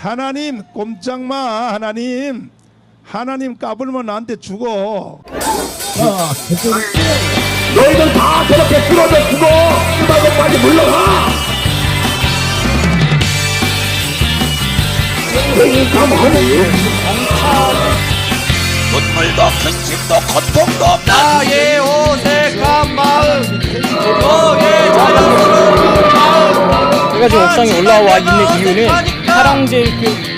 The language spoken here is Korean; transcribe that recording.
하나님 꼼짝마 하나님. 하나님 까불면 나한테 죽어. 너희들 다 저렇게 쓰러져 죽어. 수박역까지 물러가. 생생히 가만히 눈물도 근심도 고통도 없는 나의 어색한 마음. 너의 자연스러운 마음. 제가 지금 옥상에 올라와 있는 이유는 사랑제일교